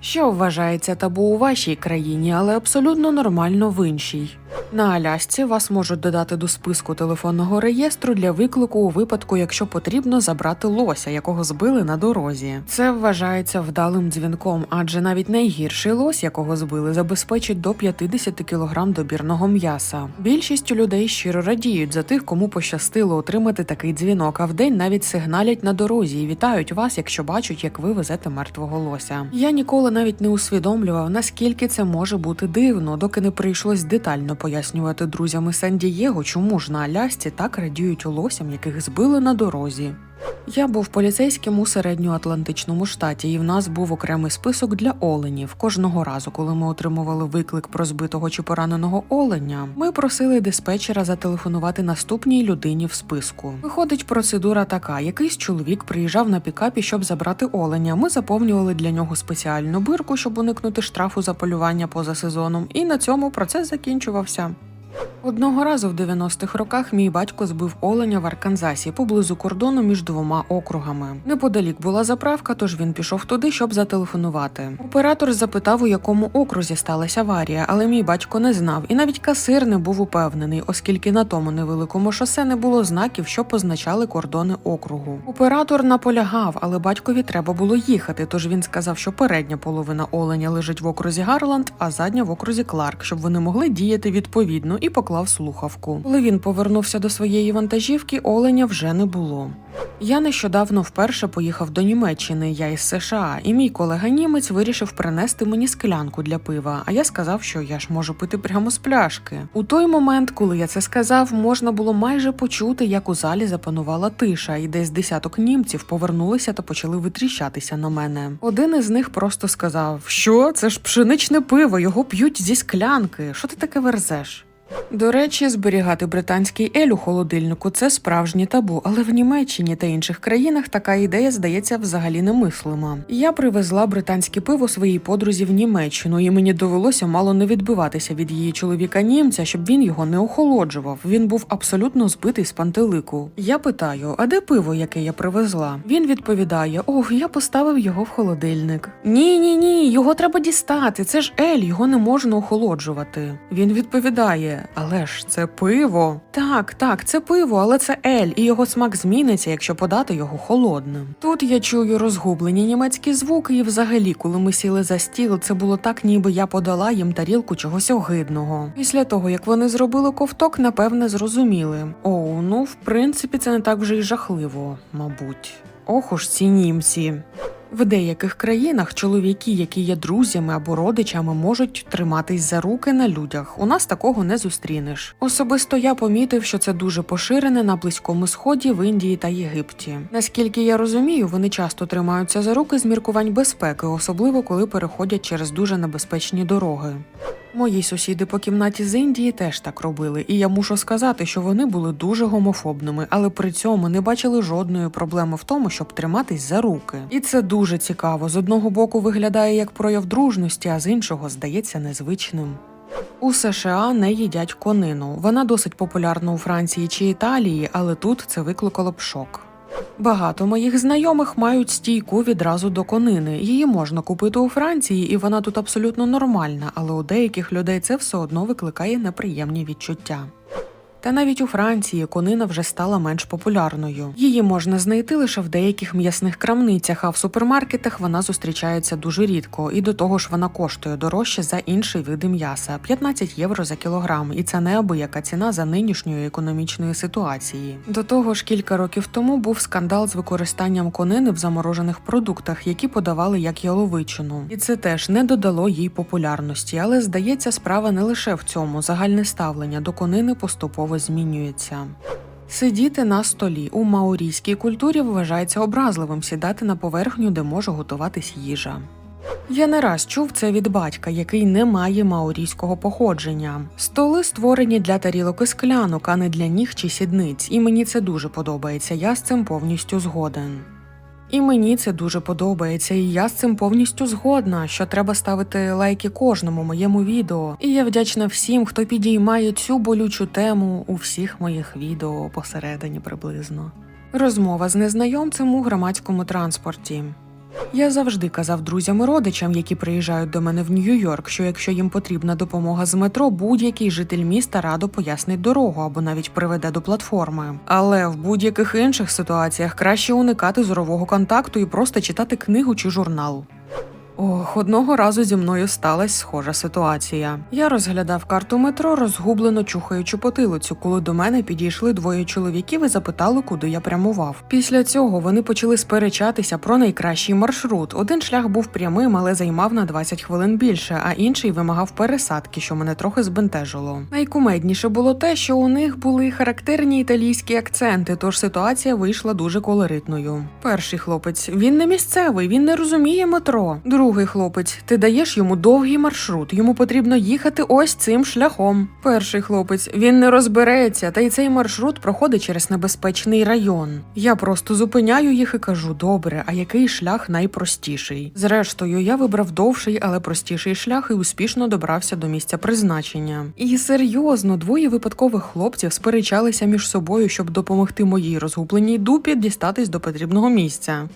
Що вважається табу у вашій країні, але абсолютно нормально в іншій. На Алясці вас можуть додати до списку телефонного реєстру для виклику у випадку, якщо потрібно забрати лося, якого збили на дорозі. Це вважається вдалим дзвінком, адже навіть найгірший лось, якого збили, забезпечить до 50 кг добірного м'яса. Більшість людей щиро радіють за тих, кому пощастило отримати такий дзвінок, а вдень навіть сигналять на дорозі і вітають вас, якщо бачать, як ви везете мертвого лося. Я ніколи навіть не усвідомлював, наскільки це може бути дивно, доки не прийшлось детально пояснювати друзям із Сан-Дієго, чому ж на Алясці так радіють лосям, яких збили на дорозі. Я був поліцейським у середньоатлантичному штаті, і в нас був окремий список для оленів. Кожного разу, коли ми отримували виклик про збитого чи пораненого оленя, ми просили диспетчера зателефонувати наступній людині в списку. Виходить, процедура така: якийсь чоловік приїжджав на пікапі, щоб забрати оленя. Ми заповнювали для нього спеціальну бирку, щоб уникнути штрафу за полювання поза сезоном, і на цьому процес закінчувався. Одного разу в 90-х роках мій батько збив оленя в Арканзасі поблизу кордону між двома округами. Неподалік була заправка, тож він пішов туди, щоб зателефонувати. Оператор запитав, у якому окрузі сталася аварія, але мій батько не знав, і навіть касир не був упевнений, оскільки на тому невеликому шосе не було знаків, що позначали кордони округу. Оператор наполягав, але батькові треба було їхати, тож він сказав, що передня половина оленя лежить в окрузі Гарланд, а задня в окрузі Кларк, щоб вони могли діяти відповідно, і поклав слухавку. Коли він повернувся до своєї вантажівки, оленя вже не було. Я нещодавно вперше поїхав до Німеччини, я із США, і мій колега німець вирішив принести мені склянку для пива. А я сказав, що я ж можу пити прямо з пляшки. У той момент, коли я це сказав, можна було майже почути, як у залі запанувала тиша, і десь десяток німців повернулися та почали витріщатися на мене. Один із них просто сказав: Що це ж пшеничне пиво, його п'ють зі склянки. Що ти таке верзеш? До речі, зберігати британський ель у холодильнику це справжнє табу, але в Німеччині та інших країнах така ідея здається взагалі немислима. Я привезла британське пиво своїй подрузі в Німеччину, і мені довелося мало не відбиватися від її чоловіка німця, щоб він його не охолоджував. Він був абсолютно збитий з пантелику. Я питаю: а де пиво, яке я привезла? Він відповідає: Ох, я поставив його в холодильник. Ні, ні, ні, його треба дістати. Це ж ель, його не можна охолоджувати. Він відповідає: Але ж це пиво. Так, так, це пиво, але це ель, і його смак зміниться, якщо подати його холодним. Тут я чую розгублені німецькі звуки, і взагалі, коли ми сіли за стіл, це було так, ніби я подала їм тарілку чогось огидного. Після того, як вони зробили ковток, напевне, зрозуміли. О, ну в принципі, це не так вже й жахливо, мабуть. Ох уж ці німці. В деяких країнах чоловіки, які є друзями або родичами, можуть триматись за руки на людях. У нас такого не зустрінеш. Особисто я помітив, що це дуже поширене на близькому сході, в Індії та Єгипті. Наскільки я розумію, вони часто тримаються за руки з міркувань безпеки, особливо коли переходять через дуже небезпечні дороги. Мої сусіди по кімнаті з Індії теж так робили, і я мушу сказати, що вони були дуже гомофобними, але при цьому не бачили жодної проблеми в тому, щоб триматись за руки. І це дуже цікаво. З одного боку виглядає як прояв дружності, а з іншого здається незвичним. У США не їдять конину. Вона досить популярна у Франції чи Італії, але тут це викликало б шок. Багато моїх знайомих мають стійку відразу до конини. Її можна купити у Франції, і вона тут абсолютно нормальна, але у деяких людей це все одно викликає неприємні відчуття. Та навіть у Франції конина вже стала менш популярною. Її можна знайти лише в деяких м'ясних крамницях, а в супермаркетах вона зустрічається дуже рідко, і до того ж вона коштує дорожче за інші види м'яса 15 євро за кілограм, і це неабияка ціна за нинішньої економічної ситуації. До того ж, кілька років тому був скандал з використанням конини в заморожених продуктах, які подавали як яловичину, і це теж не додало їй популярності. Але здається, справа не лише в цьому. Загальне ставлення до конини поступово змінюється. Сидіти на столі у маорійській культурі вважається образливим сідати на поверхню, де може готуватись їжа. Я не раз чув це від батька, який не має маорійського походження. Столи створені для тарілок і склянок, а не для ніг чи сідниць, і мені це дуже подобається. Я з цим повністю згоден. І мені це дуже подобається, і я з цим повністю згодна, що треба ставити лайки кожному моєму відео. І я вдячна всім, хто підіймає цю болючу тему у всіх моїх відео посередині приблизно. Розмова з незнайомцем у громадському транспорті. Я завжди казав друзям і родичам, які приїжджають до мене в Нью-Йорк, що якщо їм потрібна допомога з метро, будь-який житель міста радо пояснить дорогу або навіть приведе до платформи. Але в будь-яких інших ситуаціях краще уникати зорового контакту і просто читати книгу чи журнал. Ох, одного разу зі мною сталася схожа ситуація. Я розглядав карту метро, розгублено чухаючи потилицю, коли до мене підійшли двоє чоловіків і запитали, куди я прямував. Після цього вони почали сперечатися про найкращий маршрут. Один шлях був прямим, але займав на 20 хвилин більше, а інший вимагав пересадки, що мене трохи збентежило. Найкумедніше було те, що у них були характерні італійські акценти, тож ситуація вийшла дуже колоритною. Перший хлопець він не місцевий, він не розуміє метро. Другий хлопець, ти даєш йому довгий маршрут, йому потрібно їхати ось цим шляхом. Перший хлопець, він не розбереться, та й цей маршрут проходить через небезпечний район. Я просто зупиняю їх і кажу: добре, а який шлях найпростіший? Зрештою, я вибрав довший, але простіший шлях і успішно добрався до місця призначення. І серйозно, двоє випадкових хлопців сперечалися між собою, щоб допомогти моїй розгубленій дупі дістатись до потрібного місця.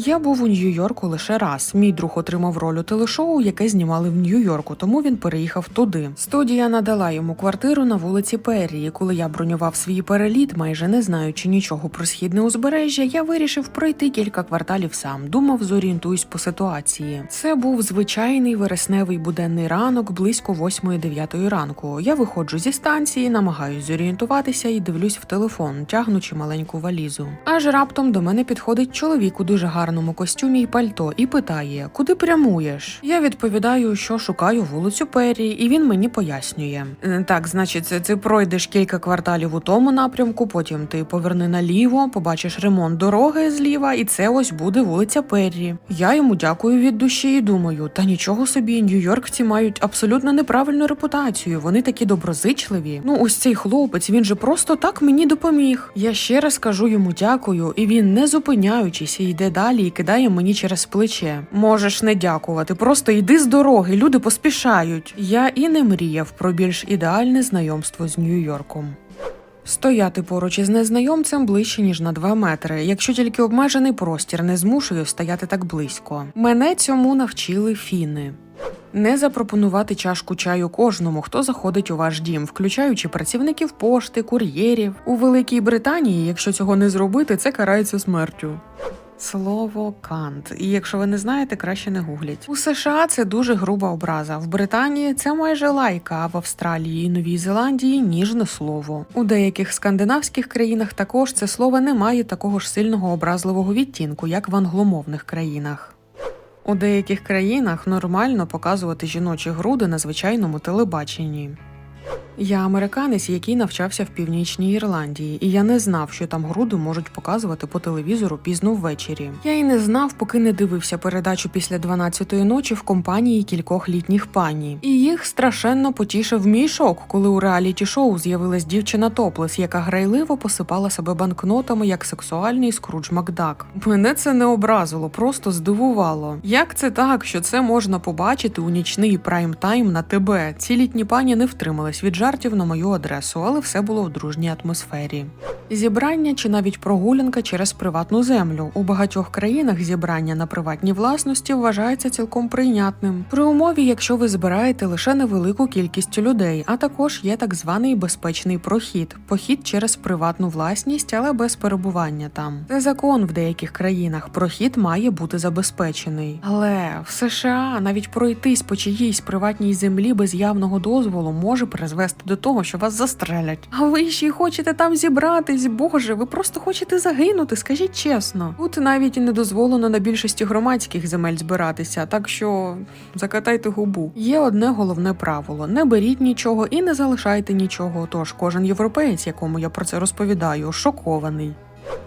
Я був у Нью-Йорку лише раз. Мій друг отримав роль у телешоу, яке знімали в Нью-Йорку, тому він переїхав туди. Студія надала йому квартиру на вулиці Перрії. Коли я бронював свій переліт, майже не знаючи нічого про східне узбережжя, я вирішив пройти кілька кварталів сам. Думав, зорієнтуюсь по ситуації. Це був звичайний вересневий буденний ранок, близько 8-9 ранку. Я виходжу зі станції, намагаюсь зорієнтуватися і дивлюсь в телефон, тягнучи маленьку валізу. Аж раптом до мене підходить чоловік у дуже гарному костюмі й пальто і питає, куди прямуєш? Я відповідаю, що шукаю вулицю Перрі, і він мені пояснює. «Е, Так, значить, ти пройдеш кілька кварталів у тому напрямку, потім ти поверни наліво, побачиш ремонт дороги зліва, і це ось буде вулиця Перрі. Я йому дякую від душі і думаю, та нічого собі, нью-йоркці мають абсолютно неправильну репутацію. Вони такі доброзичливі. Ну, ось цей хлопець, він же просто так мені допоміг. Я ще раз кажу йому дякую, і він, не зупиняючись, йде далі і кидає мені через плече. Можеш не дякувати, просто йди з дороги, люди поспішають. Я і не мріяв про більш ідеальне знайомство з Нью-Йорком. Стояти поруч із незнайомцем ближче ніж на 2 метри, якщо тільки обмежений простір не змушує стояти так близько. Мене цьому навчили фіни. Не запропонувати чашку чаю кожному, хто заходить у ваш дім, включаючи працівників пошти, кур'єрів. У Великій Британії, якщо цього не зробити, це карається смертю. Слово кант. І якщо ви не знаєте, краще не гугліть. У США це дуже груба образа. В Британії це майже лайка, а в Австралії і Новій Зеландії ніжне слово. У деяких скандинавських країнах також це слово не має такого ж сильного образливого відтінку, як в англомовних країнах. У деяких країнах нормально показувати жіночі груди на звичайному телебаченні. Я американець, який навчався в північній Ірландії, і я не знав, що там груди можуть показувати по телевізору пізно ввечері. Я й не знав, поки не дивився передачу після 12-ї ночі в компанії кількох літніх пані. І їх страшенно потішив мій шок, коли у реаліті шоу з'явилась дівчина Топлес, яка грайливо посипала себе банкнотами як сексуальний скрудж Макдак. Мене це не образило, просто здивувало. Як це так, що це можна побачити у нічний прайм-тайм на ТБ? Ці літні пані не втримались від жартів на мою адресу, але все було в дружній атмосфері. Зібрання чи навіть прогулянка через приватну землю у багатьох країнах зібрання на приватній власності вважається цілком прийнятним. При умові, якщо ви збираєте лише невелику кількість людей, а також є так званий безпечний прохід похід через приватну власність, але без перебування там. Це закон в деяких країнах. Прохід має бути забезпечений. Але в США навіть пройтись по чиїйсь приватній землі без явного дозволу може призвести до того, що вас застрелять. А ви ще й хочете там зібратись, боже, ви просто хочете загинути, скажіть чесно. Тут навіть і не дозволено на більшості громадських земель збиратися, так що закатайте губу. Є одне головне правило: не беріть нічого і не залишайте нічого. Тож кожен європеєць, якому я про це розповідаю, шокований.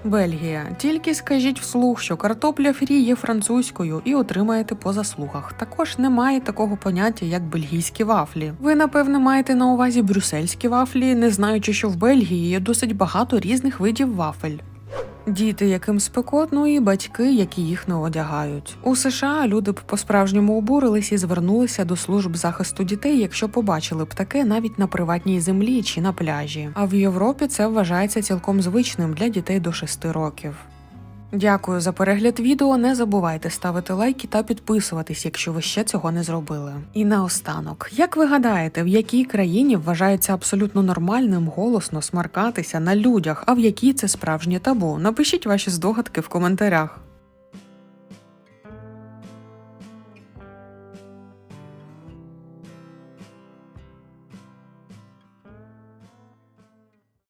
Бельгія. Тільки скажіть вслух, що картопля фрі є французькою і отримаєте по заслугах. Також немає такого поняття, як бельгійські вафлі. Ви, напевне, маєте на увазі брюссельські вафлі, не знаючи, що в Бельгії є досить багато різних видів вафель. Діти, яким спекотно, і батьки, які їх не одягають. У США люди б по-справжньому обурились і звернулися до служб захисту дітей, якщо побачили б таке навіть на приватній землі чи на пляжі. А в Європі це вважається цілком звичним для дітей до 6 років. Дякую за перегляд відео. Не забувайте ставити лайки та підписуватись, якщо ви ще цього не зробили. І наостанок, як ви гадаєте, в якій країні вважається абсолютно нормальним голосно смаркатися на людях, а в якій це справжнє табу? Напишіть ваші здогадки в коментарях.